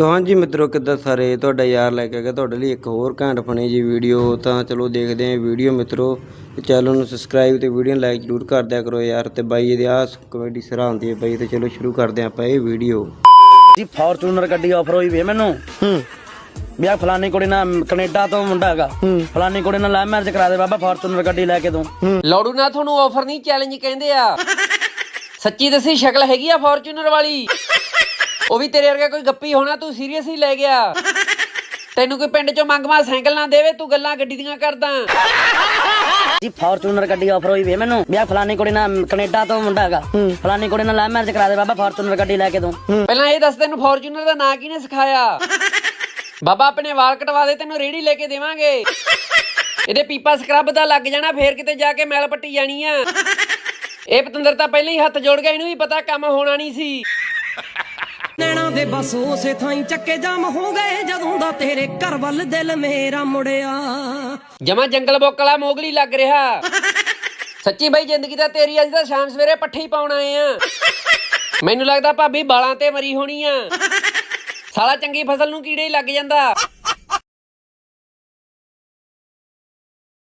ਤਾਂ ਹਾਂਜੀ ਮਿੱਤਰੋ ਕਿੱਦਾਂ ਸਾਰੇ? ਤੁਹਾਡਾ ਯਾਰ ਲੈ ਕੇ ਆ ਗਿਆ ਤੁਹਾਡੇ ਲਈ ਇੱਕ ਹੋਰ ਘੈਂਟ ਫਨੀ ਜੀ ਵੀਡੀਓ ਤਾਂ ਚਲੋ ਦੇਖਦੇ ਆਂ ਵੀਡੀਓ ਮਿੱਤਰੋ। ਤੇ ਚੈਨਲ ਨੂੰ ਸਬਸਕ੍ਰਾਈਬ ਤੇ ਵੀਡੀਓ ਨੂੰ ਲਾਈਕ ਜ਼ਰੂਰ ਕਰ ਦਿਆ ਕਰੋ ਯਾਰ। ਤੇ ਬਾਈ ਇਹਦੀ ਆਹ ਕਮੇਡੀ ਹੁੰਦੀ ਹੈ ਬਾਈ ਤੇ ਚਲੋ ਸ਼ੁਰੂ ਕਰਦੇ ਆਂ ਆਪਾਂ ਇਹ ਵੀਡੀਓ ਜੀ ਫੋਰਚੂਨਰ ਗੱਡੀ ਆਫਰ ਹੋਈ ਵੀ ਮੈਨੂੰ। ਹੂੰ। ਵੀ ਆ ਫਲਾਨੀ ਕੁੜੀ ਨਾਲ ਕੈਨੇਡਾ ਤੋਂ ਮੁੰਡਾ ਹੈਗਾ। ਫਲਾਨੀ ਕੁੜੀ ਨਾਲ ਲਵ ਮੈਰਿਜ ਕਰਾ ਦੇ ਬਾਬਾ ਫੋਰਚੂਨਰ ਗੱਡੀ ਲੈ ਕੇ ਦੂੰ ਲੋੜੂ ਨਾ ਤੁਹਾਨੂੰ ਆਫਰ ਨਹੀਂ ਚੈਲੰਜ ਕਹਿੰਦੇ ਆ। ਸੱਚੀ ਦੱਸੀ ਸ਼ਕਲ ਹੈਗੀ ਆ ਫੋਰਚੂਨਰ ਵਾਲੀ? ਉਹ ਵੀ ਤੇਰੇ ਵਰਗਾ ਕੋਈ ਗੱਪੀ ਹੋਣਾ ਤੂੰ ਸੀਰੀਅਸ ਹੀ ਲੈ ਗਿਆ। ਤੈਨੂੰ ਕੋਈ ਪਿੰਡ ਚੋਂ ਮੰਗਵਾ ਸਾਈਕਲ ਨਾ ਦੇਵੇ ਤੂੰ ਗੱਲਾਂ ਗੱਡੀ ਦੀਆਂ ਕਰਦਾ। ਜੀ ਫੋਰਚੂਨਰ ਗੱਡੀ ਆਫਰ ਹੋਈ ਵੀ ਮੈਨੂੰ। ਆ ਫਲਾਨੀ ਕੁੜੀ ਨਾਲ ਕੈਨੇਡਾ ਤੋਂ ਮੁੰਡਾ ਹੈਗਾ। ਫਲਾਨੀ ਕੁੜੀ ਨਾਲ ਲਵ ਮੈਰਿਜ ਕਰਾ ਦੇ ਬਾਬਾ ਫੋਰਚੂਨਰ ਗੱਡੀ ਲੈ ਕੇ ਦੂੰ। ਪਹਿਲਾਂ ਇਹ ਦੱਸ ਤੈਨੂੰ ਫੋਰਚੂਨਰ ਦਾ ਨਾਂ ਕਿਹਨੇ ਸਿਖਾਇਆ? ਬਾਬਾ ਆਪਣੇ ਵਾਲ ਕਟਵਾ ਦੇ ਤੈਨੂੰ ਰੇੜੀ ਲੈ ਕੇ ਦੇਵਾਂਗੇ। ਇਹਦੇ ਪੀਪਾ ਸਕਰੱਬ ਦਾ ਲੱਗ ਜਾਣਾ ਫੇਰ ਕਿਤੇ ਜਾ ਕੇ ਮੈਲ ਪੱਟੀ ਜਾਣੀ ਆ। ਇਹ ਪਤੰਦਰ ਤਾਂ ਪਹਿਲਾਂ ਹੀ ਹੱਥ ਜੋੜ ਗਿਆ ਇਹਨੂੰ ਵੀ ਪਤਾ ਕੰਮ ਹੋਣਾ ਨਹੀਂ ਸੀ। ਨੈਣਾ ਦੇ ਬਸ ਉਸੇ ਥਾਈ ਚੱਕੇ ਜਾਮ ਹੋ ਗਏ, ਜਦੋਂ ਦਾ ਤੇਰੇ ਘਰ ਵੱਲ ਦਿਲ ਮੇਰਾ ਮੁੜਿਆ। ਜਮਾ ਜੰਗਲ ਬੋਕਲਾ ਮੋਗਲੀ ਲੱਗ ਰਿਹਾ। ਸੱਚੀ ਬਈ, ਜ਼ਿੰਦਗੀ ਦਾ ਤੇਰੀ ਅੱਜ ਤਾਂ ਸ਼ਾਮ ਸਵੇਰੇ ਪੱਠੇ ਹੀ ਪਾਉਣ ਆਏ ਆ। ਮੈਨੂੰ ਲੱਗਦਾ ਭਾਬੀ ਬਾਲਾਂ ਤੇ ਮਰੀ ਹੋਣੀ ਆ। ਸਾਲਾ ਚੰਗੀ ਫਸਲ ਨੂੰ ਕੀੜੇ ਹੀ ਲੱਗ ਜਾਂਦਾ।